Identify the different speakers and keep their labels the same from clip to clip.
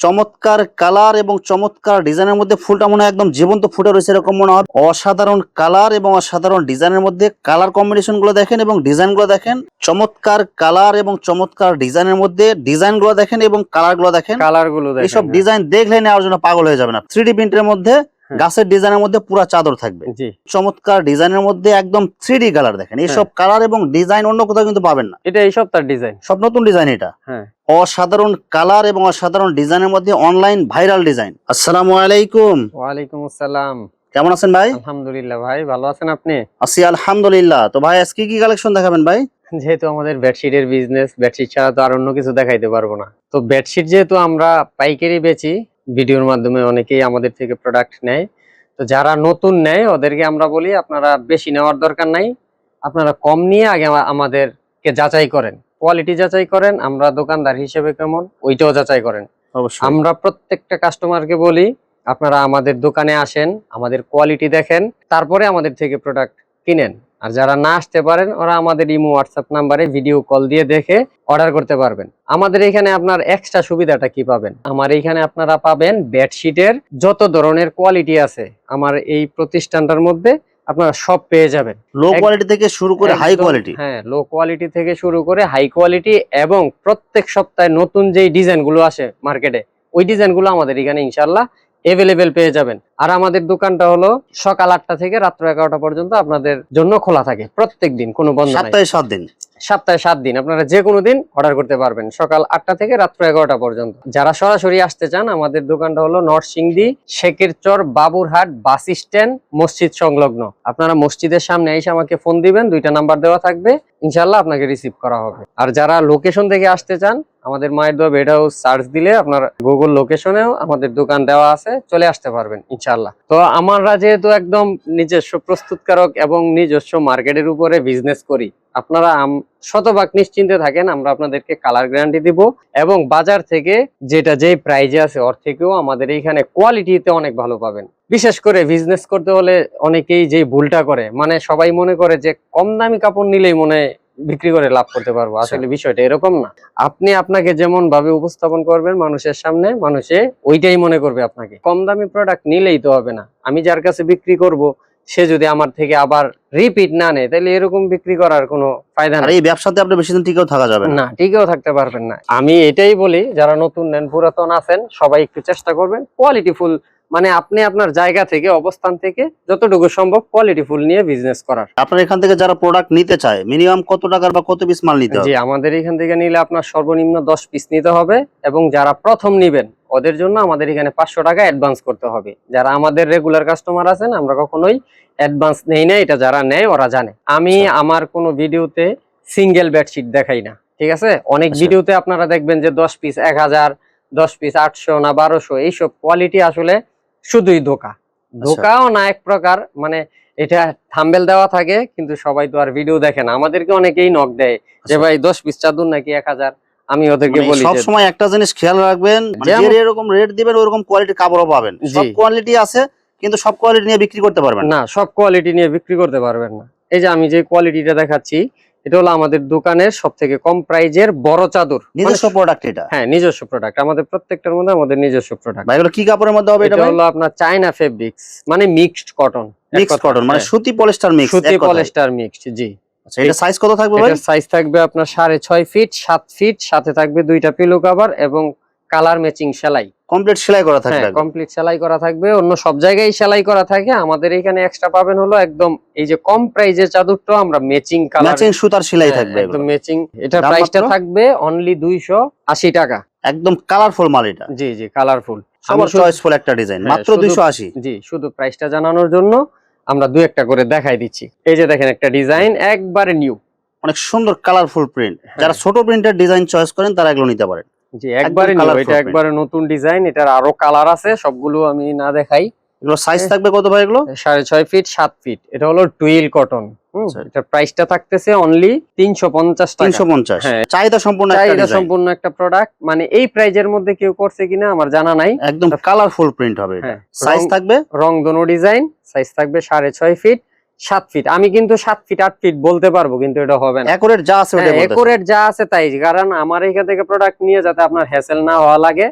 Speaker 1: চমৎকার কালার এবং চমৎকার ডিজাইনের মধ্যে ফুলটা মনে হয় একদম জীবন্ত ফুটে রয়েছে এরকম মনে হয় অসাধারণ কালার এবং অসাধারণ ডিজাইনের মধ্যে কালার কম্বিনেশনগুলো দেখেন এবং ডিজাইনগুলো দেখেন চমৎকার কালার এবং চমৎকার ডিজাইনের মধ্যে ডিজাইনগুলো দেখেন এবং কালারগুলো দেখেন
Speaker 2: কালারগুলো
Speaker 1: এইসব
Speaker 2: হ্যাঁ।
Speaker 1: ডিজাইন দেখলে নেওয়ার জন্য পাগল হয়ে যাবে না থ্রি প্রিন্টের মধ্যে। গাছের ডিজাইনের মধ্যে পুরা চাদর থাকবে। চমৎকার ডিজাইনের মধ্যে একদম থ্রি কালার দেখেন। এইসব কালার এবং ডিজাইন অন্য কোথাও কিন্তু পাবেন না।
Speaker 2: এটা এই সপ্তাহের ডিজাইন।
Speaker 1: সব নতুন ডিজাইন এটা।
Speaker 2: হ্যাঁ।
Speaker 1: অসাধারণ কালার এবং অসাধারণ ডিজাইনের মধ্যে অনলাইন ভাইরাল ডিজাইন। আসসালামু আলাইকুম।
Speaker 2: ওয়ালাইকুম আসসালাম।
Speaker 1: কেমন আছেন ভাই?
Speaker 2: আলহামদুলিল্লাহ ভাই ভালো আছেন আপনি?
Speaker 1: আছি আলহামদুলিল্লাহ। তো ভাই আজকে কি কালেকশন দেখাবেন ভাই?
Speaker 2: যেহেতু আমাদের বেডশিটের বিজনেস বেডশিট ছাড়া তো আর অন্য কিছু দেখাইতে পারব না। তো বেডশিট যেহেতু আমরা পাইকারি বেচি ভিডিওর মাধ্যমে অনেকেই আমাদের থেকে প্রোডাক্ট নেয়। তো যারা নতুন নেয় ওদেরকে আমরা বলি আপনারা বেশি নেওয়ার দরকার নাই। আপনারা কম নিয়ে আগে আমাদেরকে যাচাই করেন। কোয়ালিটি যাচাই করেন আমরা দোকানদার হিসেবে কেমন ওইটাও যাচাই করেন।
Speaker 1: অবশ্যই।
Speaker 2: আমরা প্রত্যেকটা কাস্টমারকে বলি আপনারা আমাদের দোকানে আসেন আমাদের কোয়ালিটি দেখেন তারপরে আমাদের থেকে প্রোডাক্ট কিনেন। আর যারা না আসতে পারেন ওরা আমাদের ইমো হোয়াটসঅ্যাপ নাম্বারে ভিডিও কল দিয়ে দেখে অর্ডার করতে পারবেন। আমাদের এখানে আপনার এক্সট্রা সুবিধাটা কি পাবেন? আমার এখানে আপনারা পাবেন বেডশিটের যত ধরনের কোয়ালিটি আছে আমার এই প্রতিষ্ঠানটার মধ্যে আপনারা সব পেয়ে যাবেন।
Speaker 1: লো কোয়ালিটি থেকে শুরু করে হাই কোয়ালিটি
Speaker 2: হ্যাঁ লো কোয়ালিটি থেকে শুরু করে হাই কোয়ালিটি এবং প্রত্যেক সপ্তাহে নতুন যেই ডিজাইনগুলো আসে মার্কেটে ওই ডিজাইনগুলো আমাদের এখানে ইনশাল্লাহ এভেলেবেল পেয়ে যাবেন। আর আমাদের দোকানটা হলো সকাল আটটা থেকে রাত্র এগারোটা পর্যন্ত আপনাদের জন্য খোলা থাকে। প্রত্যেক দিন কোনো বন্ধ
Speaker 1: সপ্তাহে সাত দিন।
Speaker 2: সপ্তাহে সাত দিন। আপনারা যে কোনো দিন অর্ডার করতে পারবেন। সকাল আটটা থেকে রাত্র এগারোটা পর্যন্ত। যারা সরাসরি আসতে চান আমাদের দোকানটা হলো নরসিংদী শেকের চর বাবুরহাট বাস স্ট্যান্ড মসজিদ সংলগ্ন। আপনারা মসজিদের সামনে এসে আমাকে ফোন দিবেন দুইটা নাম্বার দেওয়া থাকবে। ইনশাল্লাহ আপনাকে রিসিভ করা হবে। আর যারা লোকেশন থেকে আসতে চান, আমাদের মায়ের দোয়া বেড হাউস সার্চ দিলে আপনার গুগল লোকেশনেও আমাদের দোকান দেওয়া আছে, চলে আসতে পারবেন ইনশাল্লাহ তো আমরা যেহেতু একদম নিজস্ব প্রস্তুতকারক এবং নিজস্ব মার্কেটের উপরে বিজনেস করি, আপনারা শতভাগ নিশ্চিন্তে থাকেন, আমরা আপনাদেরকে কালার গ্যারান্টি দিব এবং বাজার থেকে যেটা যেই প্রাইজে আছে, ওর থেকেও আমাদের এইখানে কোয়ালিটিতে অনেক ভালো পাবেন। বিশেষ করে বিজনেস করতে হলে অনেকেই যে ভুলটা করে মানে সবাই মনে করে যে কম দামি কাপড় নিলেই মনে বিক্রি করে লাভ করতে পারব। আসলে বিষয়টা এরকম না। আপনি আপনাকে যেমন ভাবে উপস্থাপন করবেন মানুষের সামনে মানুষে ওইটাই মনে করবে আপনাকে। কম দামি প্রোডাক্ট নিলেই তো হবে না। আমি যার কাছে বিক্রি করব সে যদি আমার থেকে আবার রিপিট না নেয় তাহলে এরকম বিক্রি করার কোনো ফায়দা নেই।
Speaker 1: এই ব্যবসাতে আপনি বেশি দিন টিকেও থাকা যাবে না।
Speaker 2: টিকেও থাকতে পারবেন না। আমি এটাই বলি যারা নতুন নেন পুরাতন আছেন সবাই একটু চেষ্টা করবেন কোয়ালিটি ফুল মানে আপনি আপনার জায়গা থেকে অবস্থান থেকে যতটুকু সম্ভব কোয়ালিটি ফুল নিয়ে বিজনেস করার।
Speaker 1: আপনার এখান থেকে যারা প্রোডাক্ট নিতে চায় মিনিমাম কত টাকার বা কত পিস মাল নিতে
Speaker 2: জি
Speaker 1: হবে
Speaker 2: আমাদের এখান থেকে নিলে আপনার সর্বনিম্ন দশ পিস নিতে হবে এবং যারা প্রথম নিবেন ওদের জন্য আমাদের এখানে পাঁচশো টাকা অ্যাডভান্স করতে হবে। যারা আমাদের রেগুলার কাস্টমার আছেন আমরা কখনোই অ্যাডভান্স নেই না এটা যারা নেয় ওরা জানে। আমি
Speaker 1: আচ্ছা।
Speaker 2: আমার কোনো ভিডিওতে সিঙ্গেল বেডশিট দেখাই না ঠিক আছে? অনেক
Speaker 1: আচ্ছা।
Speaker 2: ভিডিওতে আপনারা দেখবেন যে দশ পিস এক হাজার দশ পিস আটশো না বারোশো এইসব কোয়ালিটি আসলে শুধুই ধোকা।
Speaker 1: আচ্ছা।
Speaker 2: ধোকাও না এক প্রকার মানে এটা থাম্বেল দেওয়া থাকে কিন্তু সবাই তো আর ভিডিও দেখে না। আমাদেরকে অনেকেই নক দেয় যে
Speaker 1: আচ্ছা।
Speaker 2: ভাই দশ পিস চাদর নাকি এক হাজার? আমি ওদেরকে বলি
Speaker 1: সব সময় একটা জিনিস খেয়াল রাখবেন মানে যে এরকম রেট দিবেন ওরকম কোয়ালিটি কাপড়ও পাবেন। সব কোয়ালিটি আছে কিন্তু সব কোয়ালিটি নিয়ে বিক্রি করতে পারবেন না।
Speaker 2: সব কোয়ালিটি নিয়ে বিক্রি করতে পারবেন না। এই যে আমি যে কোয়ালিটিটা দেখাচ্ছি এটা হলো আমাদের দোকানের সব থেকে কম প্রাইজের বড় চাদর।
Speaker 1: নিজস্ব
Speaker 2: মানে-
Speaker 1: প্রোডাক্ট এটা?
Speaker 2: হ্যাঁ নিজস্ব প্রোডাক্ট আমাদের প্রত্যেকটার মধ্যে আমাদের নিজস্ব প্রোডাক্ট
Speaker 1: ভাই এগুলো কি কাপড়ের মধ্যে হবে এটা
Speaker 2: হলো আপনার চায়না ফেব্রিক্স মানে মিক্সড কটন
Speaker 1: মিক্স কটন মানে সুতি পলিস্টার মিক্স
Speaker 2: সুতি পলিস্টার মিক্সড জি।
Speaker 1: আচ্ছা এটা সাইজ কত থাকবে ভাই?
Speaker 2: সাইজ থাকবে আপনার সাড়ে ছয় ফিট সাত ফিট সাথে থাকবে দুইটা পিলো কভার এবং কালার ম্যাচিং সেলাই।
Speaker 1: কমপ্লিট সেলাই করা থাকবে
Speaker 2: হ্যাঁ কমপ্লিট সেলাই করা থাকবে অন্য সব জায়গায় সেলাই করা থাকে। আমাদের এখানে এক্সট্রা পাবেন হলো একদম এই যে কম প্রাইজের চাদরটা আমরা ম্যাচিং কালার
Speaker 1: ম্যাচিং সুতার সেলাই থাকবে
Speaker 2: একদম ম্যাচিং এটা প্রাইসটা থাকবে অনলি দুইশো আশি টাকা।
Speaker 1: একদম কালারফুল মাল এটা।
Speaker 2: জি জি কালারফুল
Speaker 1: সবার চয়েসফুল একটা ডিজাইন
Speaker 2: হ্যাঁ,
Speaker 1: মাত্র
Speaker 2: শুধু-
Speaker 1: দুইশো আশি।
Speaker 2: জি শুধু প্রাইসটা জানানোর জন্য আমরা দু একটা করে দেখাই দিচ্ছি। এই যে দেখেন একটা ডিজাইন একবারে নিউ
Speaker 1: অনেক সুন্দর কালারফুল প্রিন্ট
Speaker 2: হ্যাঁ।
Speaker 1: যারা ছোট প্রিন্টের ডিজাইন চয়েস করেন তারা এগুলো নিতে পারেন।
Speaker 2: জি একবারে নিউ এটা একবারে নতুন ডিজাইন এটার আরও কালার আছে সবগুলো আমি না দেখাই।
Speaker 1: এগুলো সাইজ
Speaker 2: হ্যাঁ।
Speaker 1: থাকবে কত ভাই এগুলো?
Speaker 2: সাড়ে ছয় ফিট সাত ফিট এটা হলো টুইল কটন
Speaker 1: আচ্ছা।
Speaker 2: এটার প্রাইসটা থাকতেছে অনলি তিনশো পঞ্চাশ টাকা।
Speaker 1: তিনশো পঞ্চাশ।
Speaker 2: হ্যাঁ।
Speaker 1: চাহিদা সম্পূর্ণ একটা
Speaker 2: চাহিদা সম্পূর্ণ একটা প্রোডাক্ট মানে এই প্রাইজের মধ্যে কেউ করছে কিনা আমার জানা নাই।
Speaker 1: একদম কালারফুল প্রিন্ট হবে
Speaker 2: হ্যাঁ,
Speaker 1: সাইজ থাকবে?
Speaker 2: রং দোনো ডিজাইন সাইজ থাকবে সাড়ে ছয় ফিট সাত ফিট আমি কিন্তু সাত ফিট আট ফিট বলতে পারব কিন্তু এটা হবে না।
Speaker 1: অ্যাকুরেট যা আছে
Speaker 2: একুরেট যা আছে তাই। কারণ আমার এখান থেকে প্রোডাক্ট নিয়ে যাতে আপনার হ্যাসেল না হওয়া লাগে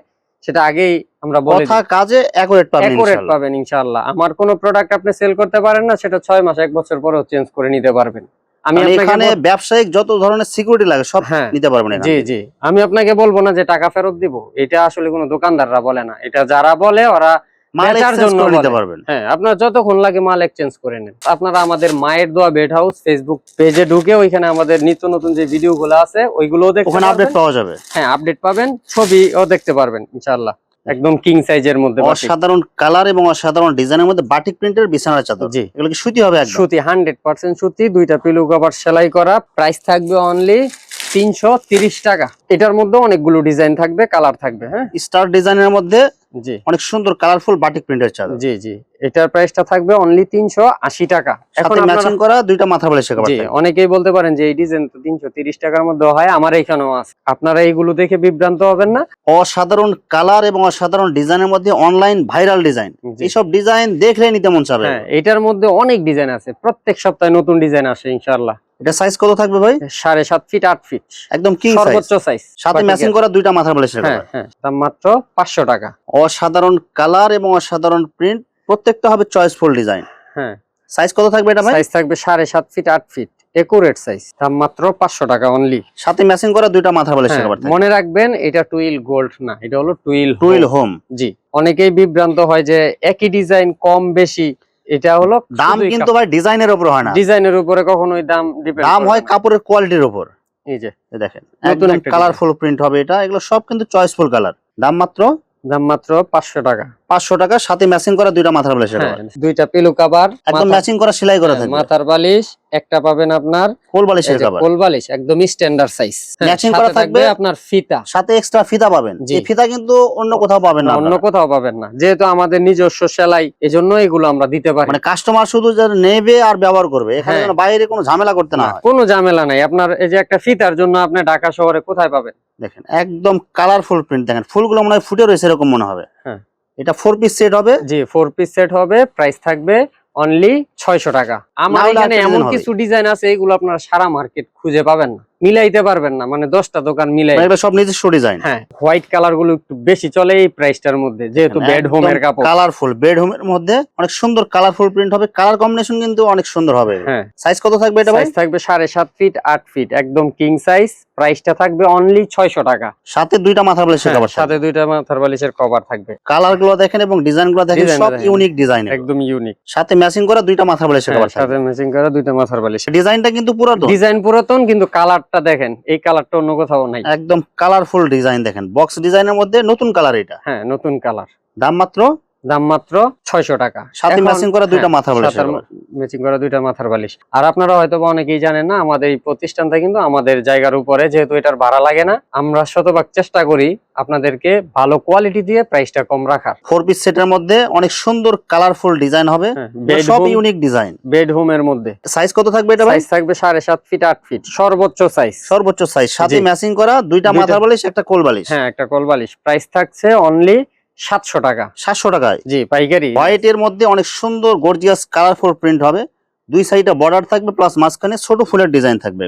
Speaker 2: সেটা আগেই আমরা বলে
Speaker 1: কথা কাজে অ্যাকুরেট পাবেন ইনশাআল্লাহ।
Speaker 2: পাবেন ইনশাআল্লাহ আমার কোনো প্রোডাক্ট আপনি সেল করতে পারেন না সেটা ছয় মাস এক বছর পরেও চেঞ্জ করে নিতে পারবেন। আমি
Speaker 1: এখানে ব্যবসায়িক যত ধরনের সিকিউরিটি লাগে সব
Speaker 2: হ্যাঁ।
Speaker 1: নিতে পারবেন
Speaker 2: জি জি। আমি আপনাকে বলব না যে টাকা ফেরত দিব। এটা আসলে কোনো দোকানদাররা বলে না। এটা যারা বলে ওরা বেচার জন্য
Speaker 1: নিতে পারবেন।
Speaker 2: হ্যাঁ আপনার যতক্ষণ লাগে মাল এক্সচেঞ্জ করে নেন। আপনারা আমাদের মায়ের দোয়া বেড হাউস ফেসবুক পেজে ঢুকে ওইখানে আমাদের নিত্য নতুন যে ভিডিও গুলো আছে ওইগুলোও দেখতে
Speaker 1: ওখানে আপডেট পাওয়া যাবে।
Speaker 2: হ্যাঁ আপডেট পাবেন ছবিও দেখতে পারবেন ইনশাআল্লাহ। একদম কিং সাইজের মধ্যে।
Speaker 1: অসাধারণ কালার এবং অসাধারণ ডিজাইনের মধ্যে বাটিক প্রিন্টের বিছানার চাদর।
Speaker 2: জি।
Speaker 1: এগুলো কি সুতি হবে একদম?
Speaker 2: সুতি হান্ড্রেড পার্সেন্ট সুতি দুইটা পিলু কভার সেলাই করা। প্রাইস থাকবে অনলি তিনশো তিরিশ টাকা। এটার মধ্যে অনেকগুলো ডিজাইন থাকবে কালার থাকবে হ্যাঁ।
Speaker 1: স্টার ডিজাইনের মধ্যে
Speaker 2: জি।
Speaker 1: অনেক সুন্দর কালারফুল বাটিক প্রিন্টের চাদর।
Speaker 2: জি জি। এটার প্রাইসটা থাকবে অনলি তিনশো আশি টাকা। এখন
Speaker 1: ম্যাচিং করা দুইটা মাথা বালিশের কভার
Speaker 2: জি অনেকেই বলতে পারেন যে এই ডিজাইন তো তিনশো তিরিশ টাকার মধ্যে হয় আমার এখানেও আছে। আপনারা এইগুলো দেখে বিভ্রান্ত হবেন না।
Speaker 1: অসাধারণ কালার এবং অসাধারণ ডিজাইনের মধ্যে অনলাইন ভাইরাল ডিজাইন। এইসব ডিজাইন দেখলে নিতে মন চাবে।
Speaker 2: হ্যাঁ এটার মধ্যে অনেক ডিজাইন আছে। প্রত্যেক সপ্তাহে নতুন ডিজাইন আসে ইনশাআল্লাহ।
Speaker 1: এটা সাইজ কত থাকবে ভাই?
Speaker 2: সাড়ে সাত ফিট আট ফিট
Speaker 1: একদম কিং সাইজ
Speaker 2: সর্বোচ্চ সাইজ
Speaker 1: সাথে ম্যাচিং করা দুইটা মাথা বালিশের
Speaker 2: হ্যাঁ হ্যাঁ দাম মাত্র পাঁচশো টাকা।
Speaker 1: অসাধারণ কালার এবং অসাধারণ প্রিন্ট প্রত্যেকটা হবে চয়েসফুল ডিজাইন
Speaker 2: হ্যাঁ।
Speaker 1: সাইজ কত থাকবে এটা ভাই?
Speaker 2: সাইজ থাকবে সাড়ে সাত ফিট আট ফিট একুরেট সাইজ দাম মাত্র পাঁচশো টাকা অনলি
Speaker 1: সাথে ম্যাচিং করা দুইটা মাথা বালিশের কভার
Speaker 2: মনে রাখবেন এটা টুইল গোল্ড না এটা হলো টুইল
Speaker 1: টুইল হোম
Speaker 2: জি অনেকেই বিভ্রান্ত হয় যে একই ডিজাইন কম বেশি এটা হলো
Speaker 1: দাম কিন্তু ভাই ডিজাইনের উপর হয় না।
Speaker 2: ডিজাইনের উপরে কখনোই দাম ডিপেন্ড
Speaker 1: দাম হয় কাপড়ের কোয়ালিটির উপর।
Speaker 2: এই যে
Speaker 1: দেখেন একদম কালারফুল প্রিন্ট হবে এটা। এগুলো সব কিন্তু চয়েসফুল কালার দাম মাত্র
Speaker 2: দাম মাত্র পাঁচশো টাকা।
Speaker 1: পাঁচশো টাকা সাথে ম্যাচিং করা দুইটা মাথার বালিশের
Speaker 2: হ্যাঁ, দুইটা পিলু কাবার
Speaker 1: একদম ম্যাচিং করা সেলাই করা থাকবে।
Speaker 2: মাথার বালিশ একটা পাবেন আপনার
Speaker 1: কোল বালিশের
Speaker 2: যে কোল বালিশ একদম স্ট্যান্ডার্ড সাইজ
Speaker 1: ম্যাচিং করা থাকবে
Speaker 2: আপনার ফিতা।
Speaker 1: সাথে এক্সট্রা ফিতা পাবেন। এই ফিতা কিন্তু অন্য কোথাও পাবেন না
Speaker 2: অন্য কোথাও পাবেন না। যেহেতু আমাদের নিজস্ব সেলাই এজন্য এগুলো আমরা দিতে পারি।
Speaker 1: মানে কাস্টমার শুধু নেবে আর ব্যবহার করবে। এখানে
Speaker 2: হ্যাঁ।
Speaker 1: বাইরে কোনো ঝামেলা করতে না হয়।
Speaker 2: কোনো ঝামেলা নাই। আপনার এই যে একটা ফিতার জন্য আপনি ঢাকা শহরে কোথায় পাবেন?
Speaker 1: দেখেন একদম কালারফুল প্রিন্ট দেখেন। ফুলগুলো মনে হয় ফুটে রয়েছে এরকম মনে হবে।
Speaker 2: হ্যাঁ।
Speaker 1: এটা ফোর পিস সেট হবে?
Speaker 2: জি ফোর পিস সেট হবে প্রাইস থাকবে অনলি ছয়শো টাকা। আমার এখানে এমন কিছু ডিজাইন আছে এগুলো আপনারা সারা মার্কেট খুঁজে পাবেন না। মিলাইতে পারবেন না মানে দশটা দোকান মিলাই।
Speaker 1: মানে সব নিজস্ব ডিজাইন
Speaker 2: হ্যাঁ হোয়াইট কালারগুলো একটু বেশি চলে এই প্রাইসটার মধ্যে যেহেতু বেড হোমের কাপড়।
Speaker 1: কালারফুল বেডরুমের মধ্যে অনেক সুন্দর কালারফুল প্রিন্ট হবে কালার কম্বিনেশন কিন্তু অনেক সুন্দর হবে।
Speaker 2: হ্যাঁ।
Speaker 1: সাইজ কত থাকবে এটা
Speaker 2: সাইজ থাকবে সাড়ে সাত ফিট আট ফিট একদম কিং সাইজ প্রাইসটা থাকবে অনলি ছয়শো টাকা।
Speaker 1: সাথে দুইটা মাথা বালিশের
Speaker 2: হ্যাঁ,
Speaker 1: কভার
Speaker 2: সাথে দুইটা মাথার বালিশের কভার থাকবে।
Speaker 1: কালারগুলো দেখেন এবং ডিজাইনগুলো দেখেন সব ইউনিক ডিজাইন
Speaker 2: একদম ইউনিক
Speaker 1: সাথে ম্যাচিং করা দুইটা মাথা বালিশের কভার
Speaker 2: সাথে ম্যাচিং করা দুইটা মাথার বালিশ
Speaker 1: ডিজাইনটা কিন্তু পুরাতন।
Speaker 2: ডিজাইন পুরাতন কিন্তু কালারটা দেখেন এই কালারটা অন্য কোথাও নাই।
Speaker 1: একদম কালারফুল ডিজাইন দেখেন। বক্স ডিজাইনের মধ্যে নতুন কালার এটা।
Speaker 2: হ্যাঁ নতুন কালার
Speaker 1: দাম মাত্র
Speaker 2: দাম মাত্র ছয়শো টাকা।
Speaker 1: সাথে ম্যাচিং করা দুইটা
Speaker 2: হ্যাঁ,
Speaker 1: মাথা বালিশের
Speaker 2: সাথে
Speaker 1: কভার
Speaker 2: ম্যাচিং করা দুইটা মাথার বালিশ। আর আপনারা হয়তো অনেকেই জানেন না আমাদের এই প্রতিষ্ঠানটা কিন্তু আমাদের জায়গার উপরে যেহেতু এটার ভাড়া লাগে না আমরা শতভাগ চেষ্টা করি আপনাদেরকে ভালো কোয়ালিটি দিয়ে প্রাইসটা কম রাখার।
Speaker 1: ফোর পিস সেটের মধ্যে অনেক সুন্দর কালারফুল ডিজাইন হবে সব ইউনিক ডিজাইন
Speaker 2: বেড হোমের মধ্যে।
Speaker 1: সাইজ কত থাকবে এটা
Speaker 2: সাইজ থাকবে সাড়ে সাত ফিট আট ফিট সর্বোচ্চ সাইজ
Speaker 1: সর্বোচ্চ সাইজ সাথে ম্যাচিং করা দুইটা
Speaker 2: দুইটা-
Speaker 1: মাথার বালিশ একটা কোল বালিশ।
Speaker 2: হ্যাঁ একটা কল বালিশ। প্রাইস থাকছে অনলি সাতশো টাকা।
Speaker 1: সাতশো টাকায়?
Speaker 2: জি পাইকারি।
Speaker 1: হোয়াইট এর মধ্যে অনেক সুন্দর গর্জিয়াস কালারফুল প্রিন্ট হবে। দুই সাইডে বর্ডার থাকবে প্লাস মাঝখানে ছোট ফুলের ডিজাইন থাকবে।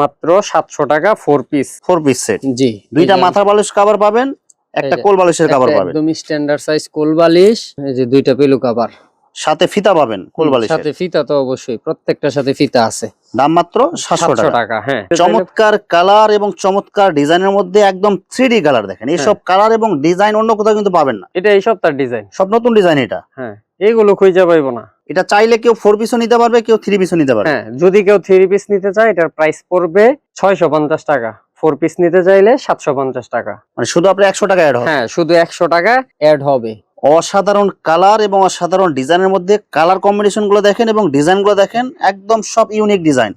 Speaker 2: মাত্র সাতশো টাকা four piece
Speaker 1: four piece set
Speaker 2: জি
Speaker 1: দুইটা মাথা বালিশ কভার পাবেন একটা কোল বালিশের কভার পাবেন।
Speaker 2: একদম স্ট্যান্ডার্ড সাইজ কোল বালিশ এই যে দুইটা পেলু কাভার
Speaker 1: সাথে ফিতা পাবেন কোলবালিশের।
Speaker 2: সাথে ফিতা তো অবশ্যই প্রত্যেকটার সাথে ফিতা আছে।
Speaker 1: দাম মাত্র সাতশো টাকা।
Speaker 2: হ্যাঁ।
Speaker 1: চমৎকার কালার এবং চমৎকার ডিজাইনের মধ্যে একদম থ্রি কালার দেখেন।
Speaker 2: হ্যাঁ।
Speaker 1: এইসব কালার এবং ডিজাইন অন্য কোথাও কিন্তু পাবেন না।
Speaker 2: এটা এই সপ্তাহের ডিজাইন।
Speaker 1: সব নতুন ডিজাইন এটা।
Speaker 2: হ্যাঁ এইগুলো খুঁজে পাইবো না।
Speaker 1: এটা চাইলে কেউ ফোর পিসও নিতে পারবে কেউ থ্রি পিসও নিতে পারবে।
Speaker 2: হ্যাঁ যদি কেউ থ্রি পিস নিতে চায় এটার প্রাইস পড়বে ছয়শো পঞ্চাশ টাকা। ফোর পিস নিতে চাইলে সাতশো পঞ্চাশ টাকা।
Speaker 1: মানে শুধু আপনি একশো টাকা অ্যাড হবে।
Speaker 2: হ্যাঁ শুধু একশো টাকা অ্যাড হবে।
Speaker 1: অসাধারণ কালার এবং অসাধারণ ডিজাইনের মধ্যে কালার কম্বিনেশনগুলো দেখেন এবং ডিজাইনগুলো দেখেন একদম সব ইউনিক ডিজাইন।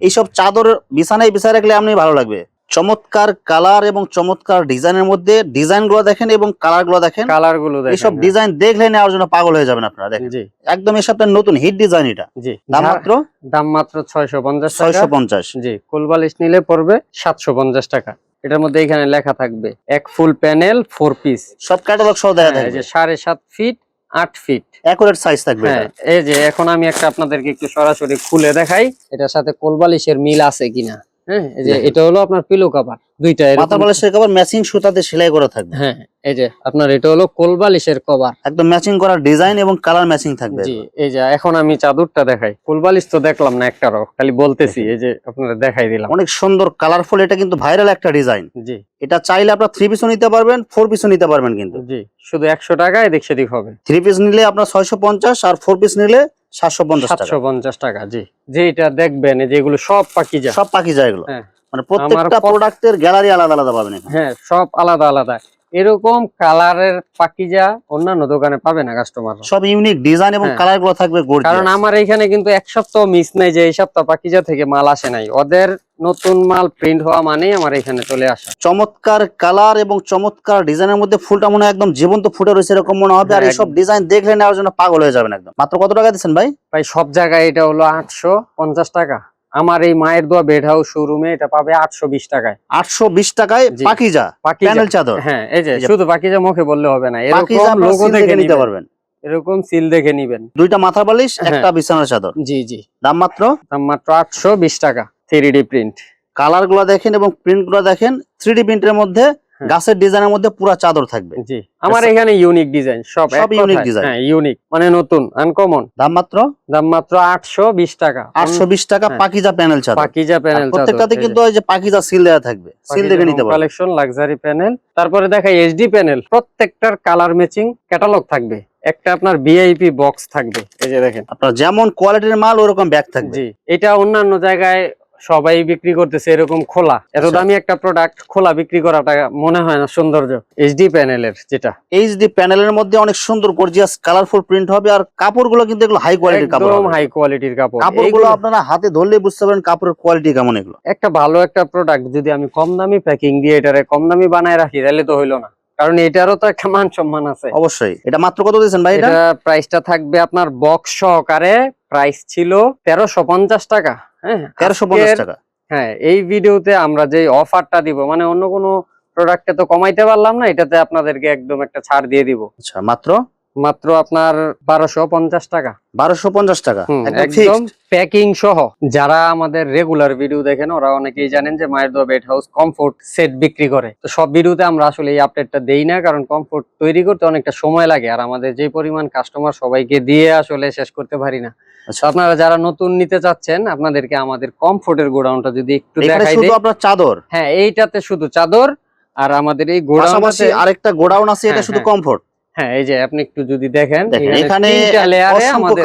Speaker 1: এইসব চাদর বিছানায় বিছায় রাখলে আপনি ভালো লাগবে। চমৎকার কালার এবং চমৎকার ডিজাইনের মধ্যে ডিজাইনগুলো দেখেন এবং কালারগুলো দেখেন।
Speaker 2: কালারগুলো দেখেন,
Speaker 1: এইসব
Speaker 2: হ্যাঁ।
Speaker 1: ডিজাইন দেখলে নেওয়ার জন্য পাগল হয়ে যাবেন আপনারা দেখেন। একদম এই সপ্তাহের নতুন হিট ডিজাইন এটা।
Speaker 2: জি।
Speaker 1: দাম মাত্র?
Speaker 2: দাম মাত্র ছয়শো পঞ্চাশ টাকা।
Speaker 1: ছয়শো পঞ্চাশ।
Speaker 2: জি কোলবালিশ নিলে পড়বে সাতশো পঞ্চাশ টাকা। এটার মধ্যে এখানে লেখা থাকবে এক ফুল প্যানেল ফোর পিস
Speaker 1: সব ক্যাটালগ সহ দেখা যায়।
Speaker 2: যে সাড়ে সাত ফিট আট ফিট
Speaker 1: অ্যাকুরেট সাইজ থাকবে
Speaker 2: হ্যাঁ এই যে এখন আমি একটা আপনাদেরকে একটু সরাসরি খুলে দেখাই এটার সাথে কোলবালিশের মিল আছে কিনা। হ্যাঁ এই যে এটা হলো আপনার পিলো কাভার দুইটা
Speaker 1: মাথা বালিশের কভার ম্যাচিং সুতাতে সেলাই করা থাকবে।
Speaker 2: হ্যাঁ এই যে আপনার এটা হলো কোলবালিশের কভার
Speaker 1: একদম ম্যাচিং করা ডিজাইন এবং কালার ম্যাচিং থাকবে
Speaker 2: জি এই যে এখন আমি চাদরটা দেখাই। কোলবালিশ তো দেখলাম না একটারও খালি বলতেছি এই যে আপনারা দেখাই দিলাম।
Speaker 1: অনেক সুন্দর কালারফুল এটা কিন্তু ভাইরাল একটা ডিজাইন
Speaker 2: জি।
Speaker 1: এটা চাইলে আপনার থ্রি পিসও নিতে পারবেন ফোর পিসও নিতে পারবেন কিন্তু।
Speaker 2: জি শুধু একশো টাকায় এদিক সেদিক হবে।
Speaker 1: থ্রি পিস নিলে আপনার ছয়শো পঞ্চাশ আর ফোর পিস নিলে সাতশো পঞ্চাশ টাকা।
Speaker 2: সাতশো পঞ্চাশ টাকা জি। যেটা দেখবেন এই যে সব পাকি যায়
Speaker 1: সব পাখি যায় এগুলো।
Speaker 2: হ্যাঁ।
Speaker 1: মানে প্রত্যেকটা প্রোডাক্টের গ্যালারি আলাদা আলাদা পাবেন
Speaker 2: হ্যাঁ সব আলাদা আলাদা। এরকম কালারের পাকিজা অন্যান্য দোকানে পাবে না কাস্টমার
Speaker 1: সব ইউনিক ডিজাইন এবং
Speaker 2: হ্যাঁ।
Speaker 1: কালারগুলো থাকবে
Speaker 2: কারণ আমার এখানে কিন্তু এক সপ্তাহ মিস নাই যে এই সপ্তাহ পাকিজা থেকে মাল আসে নাই। ওদের নতুন মাল প্রিন্ট হওয়া মানেই আমার এখানে চলে আসা।
Speaker 1: চমৎকার কালার এবং চমৎকার ডিজাইনের মধ্যে ফুলটা মনে হয় একদম জীবন্ত ফুটে রয়েছে এরকম মনে হবে। আর
Speaker 2: হ্যাঁ,
Speaker 1: এইসব ডিজাইন দেখলে নেওয়ার জন্য পাগল হয়ে যাবেন একদম। মাত্র কত টাকা দিচ্ছেন ভাই?
Speaker 2: ভাই সব জায়গায় এটা হলো আটশো পঞ্চাশ টাকা। আমার এই মায়ের দোয়া বেড হাউস শোরুমে এটা পাবে আটশো বিশ টাকায়।
Speaker 1: আটশো বিশ টাকায় পাকিজা প্যানেল চাদর।
Speaker 2: হ্যাঁ এই যে শুধু পাকিজা মুখে বললে হবে না এরকম লোগো দেখে
Speaker 1: নিতে পারবেন।
Speaker 2: এরকম সিল দেখে নিবেন।
Speaker 1: দুইটা মাথা বালিশ
Speaker 2: হ্যাঁ।
Speaker 1: একটা বিছানার চাদর।
Speaker 2: জি জি।
Speaker 1: দাম মাত্র?
Speaker 2: দাম মাত্র আটশো বিশ টাকা থ্রি ডি প্রিন্ট
Speaker 1: কালারগুলো দেখেন এবং প্রিন্টগুলো দেখেন থ্রি ডি প্রিন্টের মধ্যে। গাছের ডিজাইনের মধ্যে পুরা চাদর থাকবে।
Speaker 2: জি। আমার এখানে ইউনিক ডিজাইন সব
Speaker 1: সব unique design।
Speaker 2: হ্যাঁ ইউনিক মানে নতুন আনকমন
Speaker 1: দাম মাত্র?
Speaker 2: দাম মাত্র আটশো বিশ টাকা।
Speaker 1: আটশো বিশ টাকা
Speaker 2: হ্যাঁ।
Speaker 1: পাকিজা প্যানেল চাদর।
Speaker 2: পাকিজা প্যানেল
Speaker 1: প্রত্যেকটাতে কিন্তু ওই যে পাকিজা সিল দেওয়া থাকবে। সিল দেখে নিতে পারবেন
Speaker 2: কালেকশন লাক্সারি প্যানেল তারপরে দেখাই এইচডি প্যানেল প্রত্যেকটার কালার ম্যাচিং ক্যাটালগ থাকবে। একটা আপনার ভিআইপি বক্স থাকবে। এই যে দেখেন।
Speaker 1: আপনার যেমন কোয়ালিটির মাল ওরকম ব্যাগ থাকবে।
Speaker 2: জি। এটা অন্যান্য জায়গায় সবাই বিক্রি করতেছে এরকম খোলা। এত
Speaker 1: আচ্ছা।
Speaker 2: দামি একটা প্রোডাক্ট খোলা বিক্রি করাটা মনে হয় না সৌন্দর্য। এইচডি প্যানেলের যেটা।
Speaker 1: এইচডি প্যানেলের মধ্যে অনেক সুন্দর গর্জিয়াস কালারফুল প্রিন্ট হবে আর কাপড়গুলো কিন্তু এগুলো হাই কোয়ালিটির কাপড়
Speaker 2: একদম হাই কোয়ালিটির কাপড়।
Speaker 1: কাপড়গুলো আপনারা হাতে ধরলে বুঝতে পারবেন কাপড়ের কোয়ালিটি কেমন এগুলো।
Speaker 2: একটা ভালো একটা প্রোডাক্ট যদি আমি কম দামি প্যাকিং দিয়ে এটারে কম দামি বানায় রাখি তাহলে তো হইল না। কারণ এটারও তো একটা মান সম্মান আছে।
Speaker 1: অবশ্যই। এটা মাত্র কত দিয়েছেন ভাই এটা?
Speaker 2: এটা প্রাইসটা থাকবে আপনার বক্স সহকারে প্রাইস ছিল তেরোশো পঞ্চাশ টাকা। হ্যাঁ
Speaker 1: তেরোশো পঞ্চাশ টাকা।
Speaker 2: হ্যাঁ এই ভিডিওতে আমরা যে অফারটা দিব মানে অন্য কোনো প্রোডাক্টে তো কমাইতে পারলাম না এটাতে আপনাদেরকে একদম একটা ছাড় দিয়ে দিব।
Speaker 1: আচ্ছা মাত্র?
Speaker 2: মাত্র আপনার বারোশো পঞ্চাশ টাকা।
Speaker 1: বারোশো পঞ্চাশ টাকা? একদম
Speaker 2: প্যাকিং সহ। যারা আমাদের রেগুলার ভিডিও দেখেন ওরা অনেকেই জানেন যে মায়ের দোয়া বেড হাউস কমফোর্ট সেট বিক্রি করে। তো সব ভিডিওতে আমরা আসলে এই আপডেটটা দেই না কারণ কমফোর্ট তৈরি করতে অনেকটা সময় লাগে আর আমাদের যে পরিমাণ কাস্টমার সবাইকে দিয়ে আসলে শেষ করতে পারি না।
Speaker 1: আচ্ছা।
Speaker 2: আপনারা যারা নতুন নিতে চাচ্ছেন আপনাদেরকে আমাদের কমফোর্টের গোডাউনটা যদি একটু দেখাই দিই।
Speaker 1: আপনার চাদর?
Speaker 2: হ্যাঁ এইটাতে শুধু চাদর আর আমাদের এই গোডাউন
Speaker 1: আরেকটা গোডাউন আছে এটা
Speaker 2: হ্যাঁ,
Speaker 1: শুধু
Speaker 2: হ্যাঁ।
Speaker 1: কমফোর্ট
Speaker 2: হ্যাঁ এই যে আপনি একটু যদি দেখেন
Speaker 1: এখানে
Speaker 2: তিনটা লেয়ারে আমাদের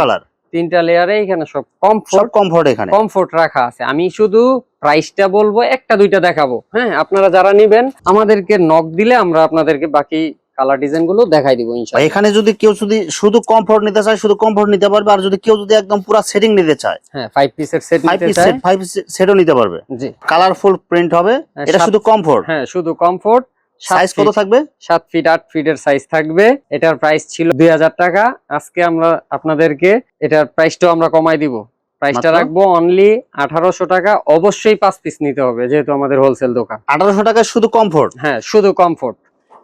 Speaker 2: তিনটা লেয়ারে এখানে সব কমফোর্ট
Speaker 1: কমফোর্ট এখানে।
Speaker 2: কমফোর্ট রাখা আছে। আমি শুধু প্রাইসটা বলব একটা দুইটা দেখাবো। হ্যাঁ আপনারা যারা নিবেন আমাদেরকে নক দিলে আমরা আপনাদেরকে বাকি কালার ডিজাইনগুলো দেখাই দিব ইনশাআল্লাহ।
Speaker 1: এখানে যদি কেউ যদি শুধু কমফোর্ট নিতে চায় শুধু কমফোর্ট নিতে পারবে আর যদি কেউ যদি একদম পুরো সেটিং নিতে চায়
Speaker 2: হ্যাঁ ফাইভ পিসের সেট নিতে
Speaker 1: পিস
Speaker 2: চাই
Speaker 1: সেট ফাইভ সেটও নিতে পারবে।
Speaker 2: জি।
Speaker 1: কালারফুল প্রিন্ট হবে
Speaker 2: হ্যাঁ,
Speaker 1: এটা শুধু কমফোর্ট
Speaker 2: হ্যাঁ শুধু কমফোর্ট
Speaker 1: সাইজ কত থাকবে?
Speaker 2: সাত ফিট আট ফিটের সাইজ থাকবে। এটার প্রাইস ছিল দুই হাজার টাকা। আজকে আমরা আপনাদেরকে এটার প্রাইসটাও আমরা কমাই দিব। প্রাইসটা? রাখব অনলি আঠারোশো টাকা। অবশ্যই পাঁচ পিস নিতে হবে যেহেতু আমাদের হোলসেল দোকান।
Speaker 1: আঠারোশো টাকায় শুধু কমফোর্ট
Speaker 2: হ্যাঁ শুধু কমফোর্ট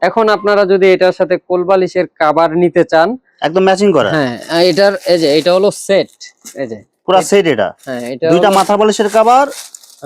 Speaker 2: এখন আপনারা যদি এটার সাথে কোলবালিশের কাবার নিতে চান
Speaker 1: একদম ম্যাচিং করা?
Speaker 2: হ্যাঁ এটার এই যে এটা হলো সেট এই যে
Speaker 1: পুরো সেট এটা?
Speaker 2: হ্যাঁ এটা
Speaker 1: দুইটা মাথা বালিশের
Speaker 2: আমি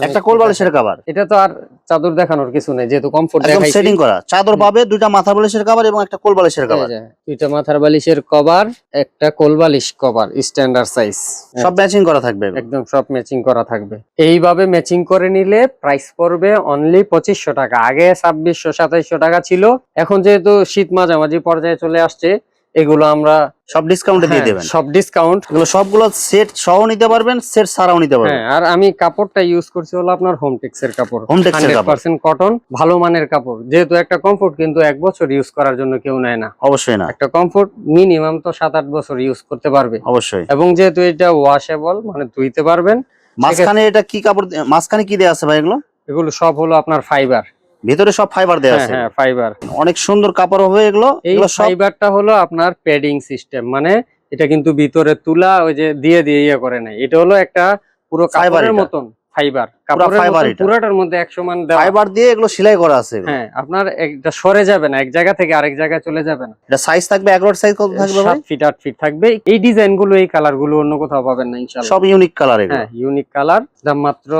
Speaker 1: একটা কোল বালিশের কাভার
Speaker 2: এটা তো আর চাদর দেখানোর কিছু নেই যেহেতু কমফোর্ট
Speaker 1: একদম
Speaker 2: দেখাইছি।
Speaker 1: সেটিং করা। চাদর পাবে দুইটা মাথা বালিশের কাভার এবং একটা কোল বালিশের কাভার
Speaker 2: দুইটা মাথার বালিশের কভার একটা কোলবালিশ কভার স্ট্যান্ডার্ড সাইজ
Speaker 1: সব ম্যাচিং করা থাকবে
Speaker 2: একদম সব ম্যাচিং করা থাকবে। এইভাবে ম্যাচিং করে নিলে প্রাইস পড়বে অনলি পঁচিশশো টাকা। আগে ছাব্বিশশো সাতাইশশো টাকা ছিল। এখন যেহেতু শীত মাঝামাঝি পর্যায়ে চলে আসছে এগুলো আমরা
Speaker 1: সব ডিসকাউন্টে দিয়ে
Speaker 2: হ্যাঁ,
Speaker 1: দেবেন।
Speaker 2: সব ডিসকাউন্ট
Speaker 1: এগুলো সবগুলো সেট সহ নিতে পারবেন সেট ছাড়াও নিতে পারবেন।
Speaker 2: হ্যাঁ আর আমি কাপড়টা ইউজ করছি হলো আপনার হোমটেক্স এর কাপড়।
Speaker 1: Hometex এর কাপড়।
Speaker 2: কটন ভালো মানের কাপড়। যেহেতু একটা কমফোর্ট কিন্তু এক বছর ইউজ করার জন্য কেউ নেয় না।
Speaker 1: অবশ্যই না।
Speaker 2: একটা কমফোর্ট মিনিমাম তো সাত আট বছর ইউজ করতে পারবে।
Speaker 1: অবশ্যই।
Speaker 2: এবং যেহেতু এটা ওয়াশেবল মানে ধুইতে পারবেন
Speaker 1: মাঝখানে এটা কি কাপড় মাঝখানে কি দেওয়া আছে ভাই এগুলো?
Speaker 2: এগুলো সব হলো আপনার ফাইবার
Speaker 1: ভিতরে সব ফাইবার দেওয়া
Speaker 2: হ্যাঁ
Speaker 1: আছে।
Speaker 2: হ্যাঁ ফাইবার
Speaker 1: অনেক সুন্দর কাপড় হবে এগুলো।
Speaker 2: এই ফাইবারটা হলো আপনার প্যাডিং সিস্টেম মানে এটা কিন্তু ভিতরে তুলা ওই যে দিয়ে দিয়ে ইয়ে করে নাই এটা হলো একটা পুরো কাপড়ের মতন ফাইবার কাপড়ের
Speaker 1: fiber
Speaker 2: মতন
Speaker 1: এটা।
Speaker 2: পুরাটার মধ্যে একশো মান
Speaker 1: ফাইবার দিয়ে এগুলো সেলাই করা আছে
Speaker 2: হ্যাঁ আপনার একটা সরে যাবে না এক জায়গা থেকে আরেক জায়গায় চলে যাবে না।
Speaker 1: এটা সাইজ থাকবে এক সাইজ কত থাকবে
Speaker 2: সাত ফিট আট ফিট থাকবে। এই ডিজাইনগুলো এই কালারগুলো অন্য কোথাও পাবেন না ইনশাল্লাহ
Speaker 1: সব ইউনিক কালার
Speaker 2: হ্যাঁ ইউনিক কালার দাম মাত্র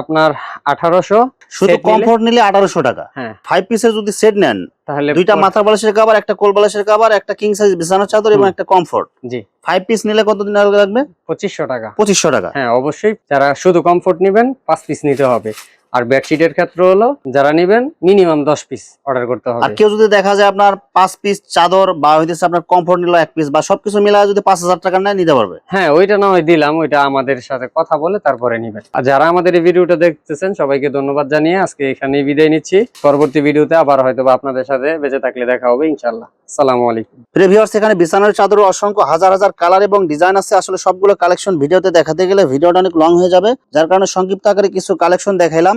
Speaker 2: আপনার আঠারোশো।
Speaker 1: শুধু কমফোর্ট নিলে আঠারোশো টাকা।
Speaker 2: হ্যাঁ।
Speaker 1: ফাইভ পিসের যদি সেট নেন
Speaker 2: তাহলে
Speaker 1: দুইটা মাথা বালিশের কাবার একটা কোল বালিশের একটা কিং সাইজ বিছানার চাদর এবং একটা কমফোর্ট
Speaker 2: জি।
Speaker 1: ফাইভ পিস নিলে কতদিন লাগবে?
Speaker 2: পঁচিশশো টাকা।
Speaker 1: পঁচিশশো টাকা।
Speaker 2: হ্যাঁ অবশ্যই। যারা শুধু কমফোর্ট নেবেন পাঁচ পিস নিতে হবে। আর বেডশিটের ক্ষেত্রে হলো যারা নেবেন মিনিমাম দশ পিস অর্ডার করতে হবে।
Speaker 1: আর কেউ যদি দেখা যায় আপনার পাঁচ পিস চাদর বা হইতেছে আপনার কমফোর্ট নিল এক পিস বা সবকিছু মিলায় যদি পাঁচ হাজার টাকা নেয় নিতে পারবে।
Speaker 2: হ্যাঁ ওইটা না হয় দিলাম ওইটা আমাদের সাথে কথা বলে তারপরে নিবেন। আর যারা আমাদের এই ভিডিওটা দেখতেছেন সবাইকে ধন্যবাদ জানিয়ে আজকে এখানেই বিদায় নিচ্ছি। পরবর্তী ভিডিওতে আবার হয়তো আপনাদের সাথে বেঁচে থাকলে দেখা হবে ইনশাল্লাহ সালামু আলাইকুম।
Speaker 1: প্রিভিউয়ার্স এখানে বিছানার চাদর অসংখ্য হাজার হাজার কালার এবং ডিজাইন আছে। আসলে সবগুলো কালেকশন ভিডিওতে দেখাতে গেলে ভিডিওটা অনেক লং হয়ে যাবে। যার কারণে সংক্ষিপ্ত আকারে কিছু কালেকশন দেখাইলাম।